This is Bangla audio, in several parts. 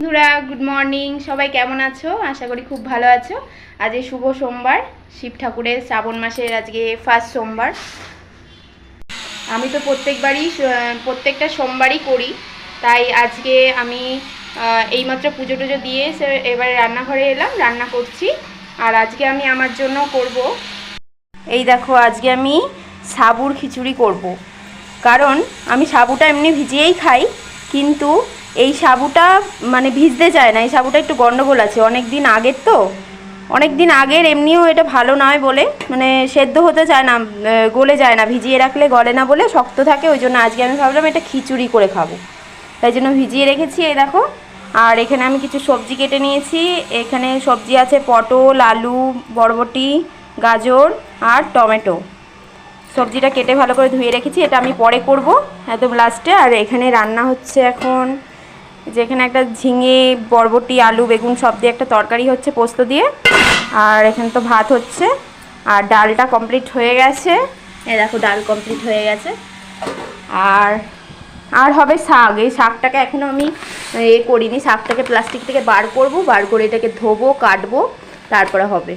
বন্ধুরা গুড মর্নিং সবাই কেমন আছো? আশা করি খুব ভালো আছো। আজ শুভ সোমবার, শিব ঠাকুরের শ্রাবণ মাসের আজকে ফার্স্ট সোমবার। আমি তো প্রত্যেকবারই প্রত্যেকটা সোমবারই করি। তাই আজকে আমি এইমাত্র পুজো টুজো দিয়ে এবারে রান্নাঘরে এলাম, রান্না করছি। আর আজকে আমি আমার জন্য করব। এই দেখো, আজকে আমি সাবুর খিচুড়ি করব। কারণ আমি সাবুটা এমনি ভিজিয়েই খাই, কিন্তু এই সাবুটা মানে ভিজতে চায় না, এই সাবুটা একটু গন্ডগোল আছে। অনেক দিন আগের তো, অনেক দিন আগের, এমনিও এটা ভালো নয় বলে মানে সেদ্ধ হতে চায় না গলে যায় না, ভিজিয়ে রাখলে গলে না বলে শক্ত থাকে, ওই জন্য আজকে আমি ভাবলাম এটা খিচুড়ি করে খাব। তাই জন্য ভিজিয়ে রেখেছি, এই দেখো। আর এখানে আমি কিছু সবজি কেটে নিয়েছি, এখানে সবজি আছে পটল, আলু, বরবটি, গাজর আর টমেটো। সবজিটা কেটে ভালো করে ধুয়ে রেখেছি, এটা আমি পরে করব একদম লাস্টে আর এখানে রান্না হচ্ছে এখন যেখানে একটা ঝিঙে, বরবটি, আলু, বেগুন সব দিয়ে একটা তরকারি হচ্ছে পোস্ত দিয়ে। আর এখানে তো ভাত হচ্ছে। আর ডালটা কমপ্লিট হয়ে গেছে। এ দেখো, ডাল কমপ্লিট হয়ে গেছে। আর আর হবে শাক। এই শাকটাকে এখনও আমি এ করিনি। শাকটাকে প্লাস্টিক থেকে বার করব। বার করে এটাকে ধোবো, কাটবো। তারপরে হবে।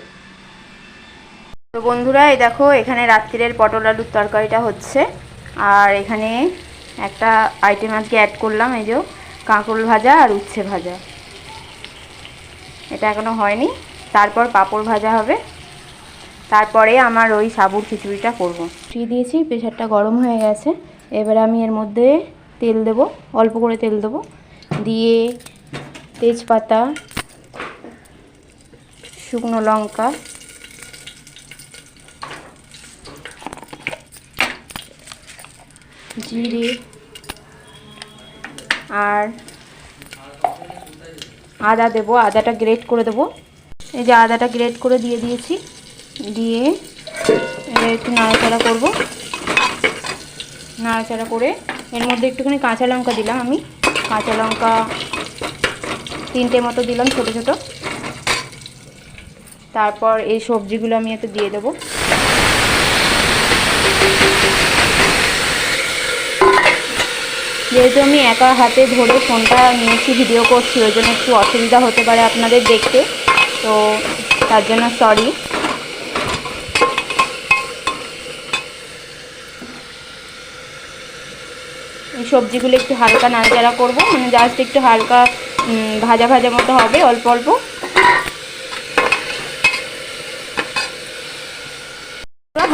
তো বন্ধুরা, এই দেখো, এখানে রাত্রিরের পটল আলুর তরকারিটা হচ্ছে। আর এখানে একটা আইটেম আজকে অ্যাড করলাম, এই যে কাঁকরোল ভাজা আর উচ্ছে ভাজা। এটা এখনও হয়নি। তারপর পাঁপড় ভাজা হবে। তারপরে আমার ওই সাবুর খিচুড়িটা করব। দিয়ে দিয়েছি, প্রেশারটা গরম হয়ে গেছে। এবারে আমি এর মধ্যে তেল দেব, অল্প করে তেল দেব। দিয়ে তেজপাতা, শুকনো লঙ্কা, জিরে আর আদা দেব, আদাটা গ্রেট করে দেব। এই যে আদাটা গ্রেট করে দিয়ে দিয়েছি, দিয়ে একটু নাড়াচাড়া করব। নাড়াচাড়া করে এর মধ্যে একটুখানি কাঁচা লঙ্কা দিলাম আমি। কাঁচা লঙ্কা তিনটে মতো দিলাম ছোট ছোট। তারপর এই সবজিগুলো আমি এতে দিয়ে দেবো। যেহেতু আমি একা হাতে ধরে ফোনটা নিয়েছি ভিডিও করছি, ওই জন্য একটু অসুবিধা হতে পারে আপনাদের দেখতে। তো তার জন্য সরি সবজিগুলো একটু হালকা নাড়াচাড়া করব মানে জাস্ট একটু হালকা ভাজা ভাজা মতো হবে, অল্প অল্প।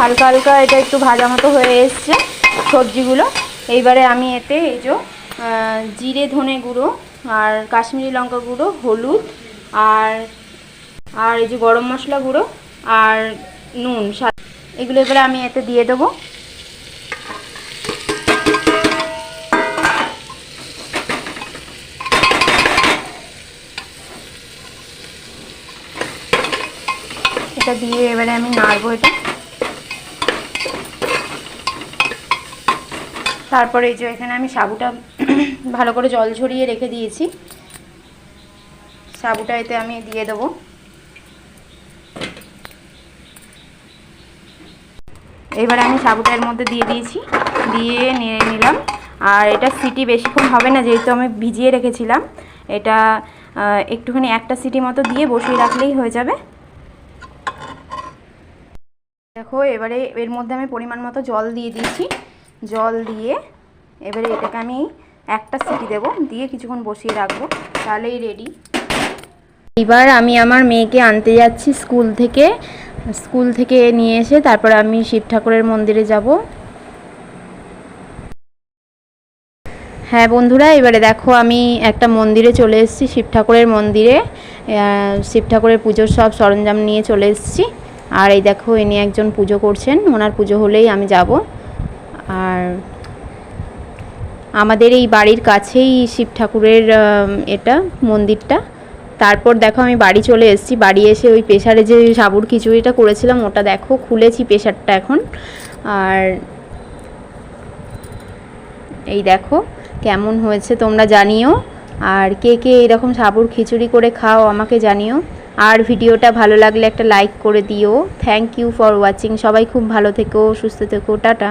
হালকা হালকা এটা একটু ভাজা মতো হয়ে এসছে সবজিগুলো। এইবারে আমি এতে এই যে জিরে ধনে গুঁড়ো আর কাশ্মীরি লঙ্কা গুঁড়ো, হলুদ আর আর এই যে গরম মশলা গুঁড়ো আর নুন এগুলো এবারে আমি এতে দিয়ে দেবো। এটা দিয়ে এবারে আমি নাড়বো এটা। তারপরে এই যে এখানে আমি সাবুটা ভালো করে জল ঝরিয়ে রেখে দিয়েছি। সাবুটা এতে আমি দিয়ে দেবো। এবারে আমি সাবুটা এর মধ্যে দিয়ে দিয়েছি। দিয়ে নিয়ে নিলাম। আর এটা সিটি বেশিক্ষণ হবে না, যেহেতু আমি ভিজিয়ে রেখেছিলাম। এটা একটুখানি একটা সিটি মতো দিয়ে বসিয়ে রাখলেই হয়ে যাবে। দেখো, এবারে এর মধ্যে আমি পরিমাণ মতো জল দিয়ে দিয়েছি। জল দিয়ে এবারে এটাকে আমি একটা সিটি দেব, দিয়ে কিছুক্ষণ বসিয়ে রাখব, তাহলেই রেডি এবার আমি আমার মেয়েকে আনতে যাচ্ছি স্কুল থেকে। স্কুল থেকে নিয়ে এসে তারপর আমি শিব ঠাকুরের মন্দিরে যাব। হ্যাঁ বন্ধুরা, এবারে দেখো আমি একটা মন্দিরে চলে এসেছি, শিব ঠাকুরের মন্দিরে। শিব ঠাকুরের পুজোর সব সরঞ্জাম নিয়ে চলে এসেছি। আর এই দেখো, ইনি একজন পুজো করছেন, ওনার পুজো হলেই আমি যাব। আর আমাদের এই বাড়ির কাছেই শিব ঠাকুরের এটা মন্দিরটা। তারপর দেখো আমি বাড়ি চলে এসেছি। বাড়ি এসে ওই প্রেশারে যে সাবুর খিচুড়িটা করেছিলাম, ওটা দেখো খুলেছি প্রেশারটা এখন। আর এই দেখো কেমন হয়েছে, তোমরা জানিও। আর কে কে এরকম সাবুর খিচুড়ি করে খাও, আমাকে জানিও। আর ভিডিওটা ভালো লাগলে একটা লাইক করে দিও। থ্যাংক ইউ ফর ওয়াচিং সবাই খুব ভালো থেকো, সুস্থ থেকো। টাটা।